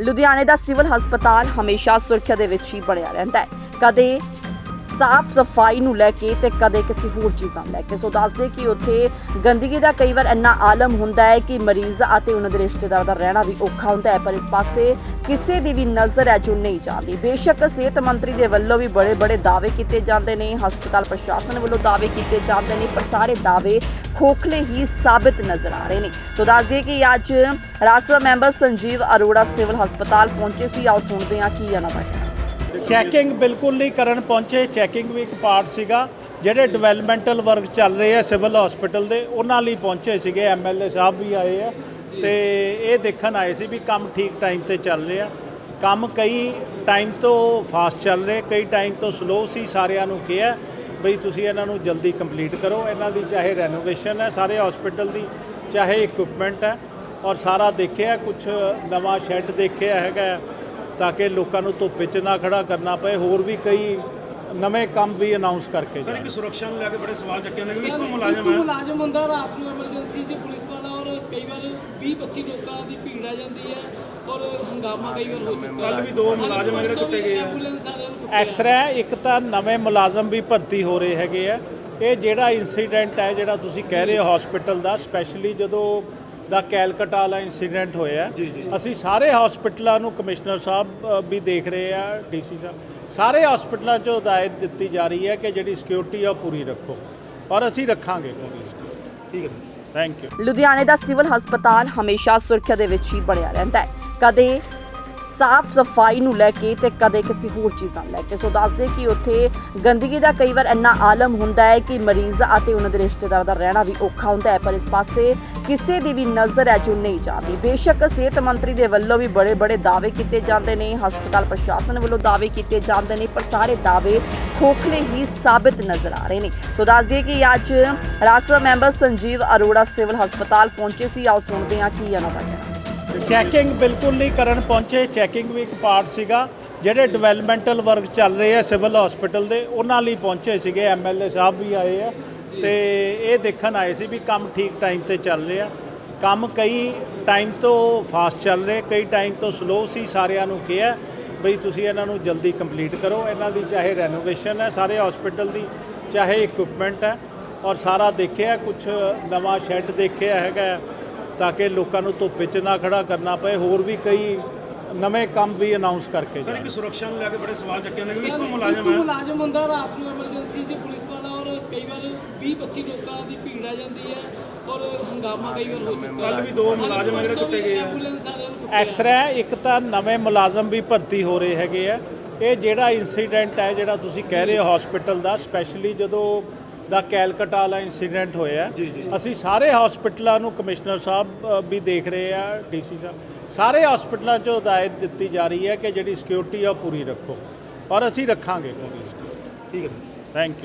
ਲੁਧਿਆਣੇ ਦਾ ਸਿਵਲ ਹਸਪਤਾਲ ਹਮੇਸ਼ਾ ਸੁਰੱਖਿਆ ਦੇ ਵਿੱਚ ਹੀ ਬਣਿਆ ਰਹਿੰਦਾ ਹੈ। ਕਦੇ ਸਾਫ਼ ਸਫ਼ਾਈ ਨੂੰ ਲੈ ਕੇ ਤੇ ਕਦੇ ਕਿਸੇ ਹੋਰ ਚੀਜ਼ਾਂ ਨੂੰ ਲੈ ਕੇ। ਸੋ ਦੱਸਦੇ ਕਿ ਉੱਥੇ ਗੰਦਗੀ ਦਾ ਕਈ ਵਾਰ ਇੰਨਾ ਆਲਮ ਹੁੰਦਾ ਹੈ ਕਿ ਮਰੀਜ਼ ਅਤੇ ਉਹਨਾਂ ਦੇ ਰਿਸ਼ਤੇਦਾਰ ਦਾ ਰਹਿਣਾ ਵੀ ਔਖਾ ਹੁੰਦਾ ਹੈ, ਪਰ ਇਸ ਪਾਸੇ ਕਿਸੇ ਦੀ ਵੀ ਨਜ਼ਰ ਹੈ ਜੋ ਨਹੀਂ ਜਾਂਦੀ। ਬੇਸ਼ੱਕ ਸਿਹਤ ਮੰਤਰੀ ਦੇ ਵੱਲੋਂ ਵੀ ਬੜੇ ਬੜੇ ਦਾਅਵੇ ਕੀਤੇ ਜਾਂਦੇ ਨੇ, ਹਸਪਤਾਲ ਪ੍ਰਸ਼ਾਸਨ ਵੱਲੋਂ ਦਾਅਵੇ ਕੀਤੇ ਜਾਂਦੇ ਨੇ, ਪਰ ਸਾਰੇ ਦਾਅਵੇ ਖੋਖਲੇ ਹੀ ਸਾਬਤ ਨਜ਼ਰ ਆ ਰਹੇ ਨੇ। ਸੋ ਦੱਸਦੇ ਕਿ ਅੱਜ ਰਾਜ ਸਭਾ ਮੈਂਬਰ ਸੰਜੀਵ ਅਰੋੜਾ ਸਿਵਲ ਹਸਪਤਾਲ ਪਹੁੰਚੇ ਸੀ। ਆਓ ਸੁਣਦੇ ਹਾਂ ਕੀ ਇਹਨਾਂ ਦਾ ਕਹਿਣਾ ਚੈਕਿੰਗ ਬਿਲਕੁਲ ਨਹੀਂ ਕਰਨ ਪਹੁੰਚੇ। ਚੈਕਿੰਗ ਵੀ ਇੱਕ ਪਾਰਟ ਸੀਗਾ, ਜਿਹੜੇ ਡਿਵੈਲਪਮੈਂਟਲ ਵਰਕ ਚੱਲ ਰਹੇ ਆ ਸਿਵਲ ਹਸਪੀਟਲ ਦੇ, ਉਹਨਾਂ ਲਈ ਪਹੁੰਚੇ ਸੀਗੇ। ਐਮਐਲਏ ਸਾਹਿਬ ਵੀ ਆਏ ਆ ਤੇ ਇਹ ਦੇਖਣ ਆਏ ਸੀ ਵੀ ਕੰਮ ਠੀਕ ਟਾਈਮ ਤੇ ਚੱਲ ਰਿਹਾ। ਕੰਮ ਕਈ ਟਾਈਮ ਤੋਂ ਫਾਸਟ ਚੱਲ ਰਹੇ, ਕਈ ਟਾਈਮ ਤੋਂ ਸਲੋ ਸੀ, ਸਾਰਿਆਂ ਨੂੰ ਕਿਹਾ ਬਈ ਤੁਸੀਂ ਇਹਨਾਂ ਨੂੰ ਜਲਦੀ ਕੰਪਲੀਟ ਕਰੋ। ਇਹਨਾਂ ਦੀ ਚਾਹੇ ਰੈਨੋਵੇਸ਼ਨ ਹੈ, ਸਾਰੇ ਹਸਪੀਟਲ ਦੀ ਚਾਹੇ ਇਕਵਿਪਮੈਂਟ ਹੈ। ਔਰ ਸਾਰਾ ਦੇਖਿਆ ਕੁਝ ਨਵਾਂ ਸ਼ੈੱਡ ਦੇਖਿਆ ਹੈਗਾ। ਤਾਂ ਕਿ ਲੋਕਾਂ ਨੂੰ ਧੁੱਪ 'ਚ ਨਾ ਖੜਾ ਕਰਨਾ ਪਏ ਹੋਰ ਵੀ ਕਈ ਨਵੇਂ ਕੰਮ ਵੀ ਅਨਾਉਂਸ ਕਰਕੇ ਸਰ ਇੱਕ ਸੁਰੱਖਿਆ ਨੂੰ ਲੈ ਕੇ ਬੜੇ ਸਵਾਲ ਚੱਕੇ ਨੇ ਸਰ, ਇੱਕੋ ਮੁਲਾਜ਼ਮ ਹੈ? ਮੁਲਾਜ਼ਮ ਹੁੰਦਾ? ਰਾਤ ਨੂੰ ਐਮਰਜੈਂਸੀ 'ਚ ਪੁਲਿਸ ਵਾਲਾ ਔਰ ਕਈ ਵਾਰ 20 25 ਲੋਕਾਂ ਦੀ ਭੀੜ ਆ ਜਾਂਦੀ ਹੈ ਔਰ ਹੰਗਾਮਾ ਕਈ ਵਾਰ ਹੋ ਚੁੱਕਾ ਕੱਲ੍ਹ ਵੀ ਦੋ ਮੁਲਾਜ਼ਮ ਜਿਹੜੇ ਕੁੱਟੇ ਗਏ ਆ। ਇਸ ਤਰ੍ਹਾਂ ਇੱਕ ਤਾਂ ਨਵੇਂ ਮੁਲਾਜ਼ਮ ਵੀ ਭਰਤੀ ਹੋ ਰਹੇ ਹੈਗੇ ਆ। ਇਹ ਜਿਹੜਾ ਇਨਸੀਡੈਂਟ ਹੈ ਜਿਹੜਾ ਤੁਸੀਂ ਕਹਿ ਰਹੇ ਹੋ ਹਸਪੀਟਲ ਦਾ ਸਪੈਸ਼ਲੀ ਜਦੋਂ ਦਾ ਕੈਲਕਟਾ ਵਾਲਾ ਇਨਸੀਡੈਂਟ ਹੋਇਆ। ਅਸੀਂ ਸਾਰੇ ਹਸਪੀਟਲਾਂ ਨੂੰ ਕਮਿਸ਼ਨਰ ਸਾਹਿਬ ਵੀ ਦੇਖ ਰਹੇ ਆ ਡੀਸੀ ਸਾਹਿਬ। ਸਾਰੇ ਹਸਪੀਟਲਾਂ 'ਚ ਹਦਾਇਤ ਦਿੱਤੀ ਜਾ ਰਹੀ ਹੈ ਕਿ ਜਿਹੜੀ ਸਿਕਿਉਰਿਟੀ ਆ ਉਹ ਪੂਰੀ ਰੱਖੋ। ਔਰ ਅਸੀਂ ਰੱਖਾਂਗੇ ਠੀਕ ਹੈ ਥੈਂਕ ਯੂ ਲੁਧਿਆਣੇ ਦਾ ਸਿਵਲ ਹਸਪਤਾਲ ਹਮੇਸ਼ਾ ਸੁਰੱਖਿਆ ਦੇ ਵਿੱਚ ਹੀ ਬਣਿਆ ਰਹਿੰਦਾ ਹੈ। ਕਦੇ ਸਾਫ਼ ਸਫ਼ਾਈ ਨੂੰ ਲੈ ਕੇ ਤੇ ਕਦੇ ਕਿਸੇ ਹੋਰ ਚੀਜ਼ਾਂ ਨੂੰ ਲੈ ਕੇ। ਸੋ ਦੱਸਦੇ ਕਿ ਉੱਥੇ ਗੰਦਗੀ ਦਾ ਕਈ ਵਾਰ ਇੰਨਾ ਆਲਮ ਹੁੰਦਾ ਹੈ ਕਿ ਮਰੀਜ਼ ਅਤੇ ਉਹਨਾਂ ਦੇ ਰਿਸ਼ਤੇਦਾਰ ਦਾ ਰਹਿਣਾ ਵੀ ਔਖਾ ਹੁੰਦਾ ਹੈ, ਪਰ ਇਸ ਪਾਸੇ ਕਿਸੇ ਦੀ ਵੀ ਨਜ਼ਰ ਹੈ ਜੋ ਨਹੀਂ ਜਾਂਦੀ। ਬੇਸ਼ੱਕ ਸਿਹਤ ਮੰਤਰੀ ਦੇ ਵੱਲੋਂ ਵੀ ਬੜੇ ਬੜੇ ਦਾਅਵੇ ਕੀਤੇ ਜਾਂਦੇ ਨੇ, ਹਸਪਤਾਲ ਪ੍ਰਸ਼ਾਸਨ ਵੱਲੋਂ ਦਾਅਵੇ ਕੀਤੇ ਜਾਂਦੇ ਨੇ, ਪਰ ਸਾਰੇ ਦਾਅਵੇ ਖੋਖਲੇ ਹੀ ਸਾਬਤ ਨਜ਼ਰ ਆ ਰਹੇ ਨੇ। ਸੋ ਦੱਸਦੇ ਕਿ ਅੱਜ ਰਾਜ ਸਭਾ ਮੈਂਬਰ ਸੰਜੀਵ ਅਰੋੜਾ ਸਿਵਲ ਹਸਪਤਾਲ ਪਹੁੰਚੇ ਸੀ। ਆਓ ਸੁਣਦੇ ਹਾਂ ਕੀ ਇਹਨਾਂ ਦਾ ਚੈਕਿੰਗ ਬਿਲਕੁਲ ਨਹੀਂ ਕਰਨ ਪਹੁੰਚੇ। ਚੈਕਿੰਗ ਵੀ ਇੱਕ ਪਾਰਟ ਸੀਗਾ, ਜਿਹੜੇ ਡਿਵੈਲਪਮੈਂਟਲ ਵਰਕ ਚੱਲ ਰਹੇ ਆ ਸਿਵਲ ਹਸਪੀਟਲ ਦੇ, ਉਹਨਾਂ ਲਈ ਪਹੁੰਚੇ ਸੀਗੇ। ਐਮਐਲਏ ਸਾਹਿਬ ਵੀ ਆਏ ਆ ਤੇ ਇਹ ਦੇਖਣ ਆਏ ਸੀ ਵੀ ਕੰਮ ਠੀਕ ਟਾਈਮ ਤੇ ਚੱਲ ਰਿਹਾ। ਕੰਮ ਕਈ ਟਾਈਮ ਤੋਂ ਫਾਸਟ ਚੱਲ ਰਹੇ, ਕਈ ਟਾਈਮ ਤੋਂ ਸਲੋ ਸੀ, ਸਾਰਿਆਂ ਨੂੰ ਕਿਹਾ, ਬਈ ਤੁਸੀਂ ਇਹਨਾਂ ਨੂੰ ਜਲਦੀ ਕੰਪਲੀਟ ਕਰੋ। ਇਹਨਾਂ ਦੀ ਚਾਹੇ ਰੈਨੋਵੇਸ਼ਨ ਹੈ, ਸਾਰੇ ਹਸਪੀਟਲ ਦੀ ਚਾਹੇ ਇਕਵਿਪਮੈਂਟ ਹੈ। ਔਰ ਸਾਰਾ ਦੇਖਿਆ ਕੁਝ ਨਵਾਂ ਸ਼ੈੱਡ ਦੇਖਿਆ ਹੈਗਾ। ਤਾਂ ਕਿ ਲੋਕਾਂ ਨੂੰ ਧੁੱਪ 'ਚ ਨਾ ਖੜਾ ਕਰਨਾ ਪਏ ਹੋਰ ਵੀ ਕਈ ਨਵੇਂ ਕੰਮ ਵੀ ਅਨਾਉਂਸ ਕਰਕੇ ਸਰ ਇੱਕ ਸੁਰੱਖਿਆ ਨੂੰ ਲੈ ਕੇ ਬੜੇ ਸਵਾਲ ਚੱਕੇ ਨੇ ਸਰ, ਇੱਕੋ ਮੁਲਾਜ਼ਮ ਹੈ। ਮੁਲਾਜ਼ਮ ਹੁੰਦਾ ਰਾਤ ਨੂੰ ਐਮਰਜੈਂਸੀ 'ਚ ਪੁਲਿਸ ਵਾਲਾ ਔਰ ਕਈ ਵਾਰ 20 25 ਲੋਕਾਂ ਦੀ ਭੀੜ ਆ ਜਾਂਦੀ ਹੈ ਔਰ ਹੰਗਾਮਾ ਕਈ ਵਾਰ ਹੋ ਚੁੱਕਾ ਕੱਲ੍ਹ ਵੀ ਦੋ ਮੁਲਾਜ਼ਮ ਜਿਹੜੇ ਕੁੱਟੇ ਗਏ ਆ। ਇਸ ਤਰ੍ਹਾਂ ਇੱਕ ਤਾਂ ਨਵੇਂ ਮੁਲਾਜ਼ਮ ਵੀ ਭਰਤੀ ਹੋ ਰਹੇ ਹੈਗੇ ਆ। ਇਹ ਜਿਹੜਾ ਇਨਸੀਡੈਂਟ ਹੈ ਜਿਹੜਾ ਤੁਸੀਂ ਕਹਿ ਰਹੇ ਹੋ ਹਸਪੀਟਲ ਦਾ ਸਪੈਸ਼ਲੀ ਜਦੋਂ ਦਾ ਕੈਲਕਟਾ ਵਾਲਾ ਇਨਸੀਡੈਂਟ ਹੋਇਆ। ਅਸੀਂ ਸਾਰੇ ਹਸਪੀਟਲਾਂ ਨੂੰ ਕਮਿਸ਼ਨਰ ਸਾਹਿਬ ਵੀ ਦੇਖ ਰਹੇ ਆ ਡੀਸੀ ਸਾਹਿਬ। ਸਾਰੇ ਹਸਪੀਟਲਾਂ 'ਚ ਹਦਾਇਤ ਦਿੱਤੀ ਜਾ ਰਹੀ ਹੈ ਕਿ ਜਿਹੜੀ ਸਿਕਿਉਰਿਟੀ ਆ ਪੂਰੀ ਰੱਖੋ। ਔਰ ਅਸੀਂ ਰੱਖਾਂਗੇ। ਪੂਰੀ ਠੀਕ ਹੈ ਥੈਂਕ ਯੂ